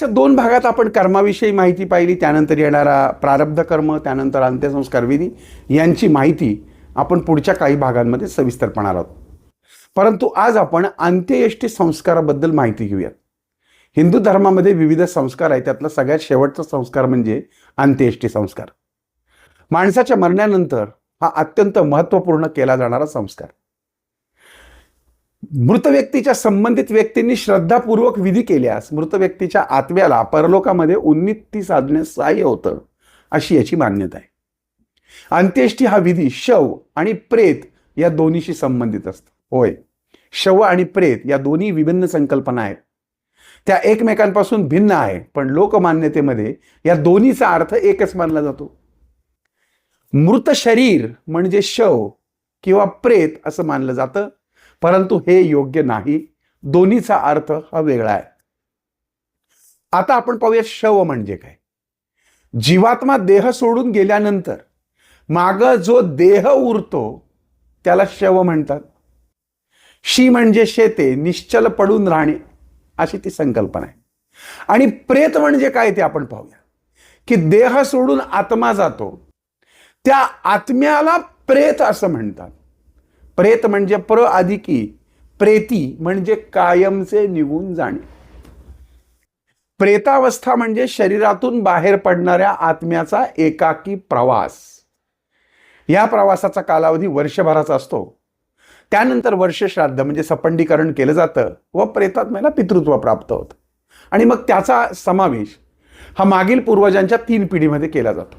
अच्छा दोन भागात आपण कर्माविषयी माहिती पाहिली त्यानंतर येणारा प्रारब्ध कर्म त्यानंतर अंत्यसंस्कार विधी यांची माहिती आपण पुढच्या काही भागांमध्ये सविस्तर पाहणार आहोत. परंतु आज आपण अंत्ययष्टी संस्काराबद्दल माहिती घेऊयात. हिंदू धर्मामध्ये विविध संस्कार आहेत त्यातला सगळ्यात शेवटचा संस्कार म्हणजे अंत्येष्टी संस्कार. माणसाच्या मरण्यानंतर हा अत्यंत महत्त्वपूर्ण केला जाणारा संस्कार. मृत व्यक्तीच्या संबंधित व्यक्तींनी श्रद्धापूर्वक विधी केल्यास मृत व्यक्तीच्या आत्म्याला परलोकामध्ये उन्नती साधण्यास सहाय्य होतं अशी याची मान्यता आहे. अंत्येष्टी हा विधी शव आणि प्रेत या दोन्हीशी संबंधित असतो. होय. शव आणि प्रेत या दोन्ही विभिन्न संकल्पना आहेत. त्या एकमेकांपासून भिन्न आहे पण लोकमान्यतेमध्ये या दोन्हीचा अर्थ एकच मानला जातो. मृत शरीर म्हणजे शव किंवा प्रेत असं मानलं जातं. परंतु हे योग्य नाही. दोन्हीचा अर्थ हा वेगळा आहे. आता आपण पाहूया शव म्हणजे काय? जीवात्मा देह सोडून गेल्यानंतर माग जो देह उरतो त्याला शव म्हणतात. शी म्हणजे शेते निश्चल पडून राहणे अशी ती संकल्पना आहे. आणि प्रेत म्हणजे काय ते आपण पाहूया. की देह सोडून आत्मा जातो. त्या आत्म्याला प्रेत असं म्हणतात. प्रेत म्हणजे प्र अधिकी प्रेती म्हणजे कायमचे निघून जाणे. प्रेतावस्था म्हणजे शरीरातून बाहेर पडणाऱ्या आत्म्याचा एकाकी प्रवास. या प्रवासाचा कालावधी वर्षभराचा असतो. त्यानंतर वर्षश्राद्ध म्हणजे सपंडीकरण केलं जातं व प्रेतात्म्याला पितृत्व प्राप्त होतं. आणि मग त्याचा समावेश हा मागील पूर्वजांच्या तीन पिढीमध्ये केला जातो.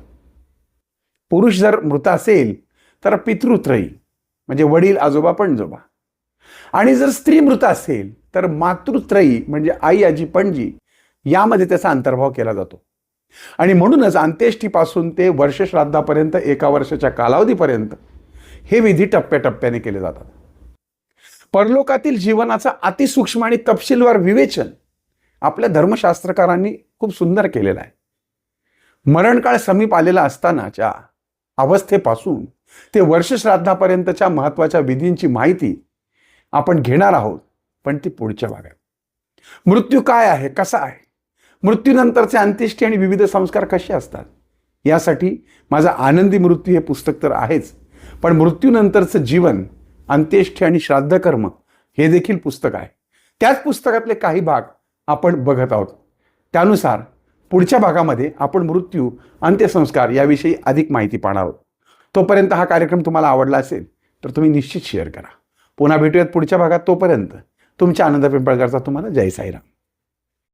पुरुष जर मृत असेल तर पितृत्रयी. म्हणजे वडील आजोबा पणजोबा आणि जर स्त्री मृत असेल तर मातृत्रयी म्हणजे आई आजी पणजी यामध्ये त्याचा अंतर्भाव केला जातो. आणि म्हणूनच अंत्येष्टीपासून ते वर्षश्राद्धापर्यंत एका वर्षाच्या कालावधीपर्यंत हे विधी टप्प्याटप्प्याने केले जातात. परलोकातील जीवनाचा अतिसूक्ष्म आणि तपशीलवार विवेचन आपल्या धर्मशास्त्रकारांनी खूप सुंदर केलेलं आहे. मरणकाळ समीप आलेला असतानाच्या अवस्थेपासून ते वर्षश्राद्धापर्यंतच्या महत्त्वाच्या विधींची माहिती आपण घेणार आहोत पण ती पुढच्या भागात. मृत्यू काय आहे कसा आहे? मृत्यूनंतरचे अंत्येष्टी आणि विविध संस्कार कसे असतात? यासाठी माझा आनंदी मृत्यू हे पुस्तक तर आहेच पण मृत्यूनंतरचं जीवन अंत्येष्टी आणि श्राद्धकर्म हे देखील पुस्तक आहे. त्याच पुस्तकातले काही भाग आपण बघत आहोत. त्यानुसार पुढच्या भागामध्ये आपण मृत्यू अंत्यसंस्कार याविषयी अधिक माहिती पाहणार आहोत. तोपर्यंत हा कार्यक्रम तुम्हाला आवडला असेल तर तुम्ही निश्चित शेअर करा. पुन्हा भेटूयात पुढच्या भागात तोपर्यंत. तुमच्या आनंद पिंपळकरचा तुम्हाला जय साईराम.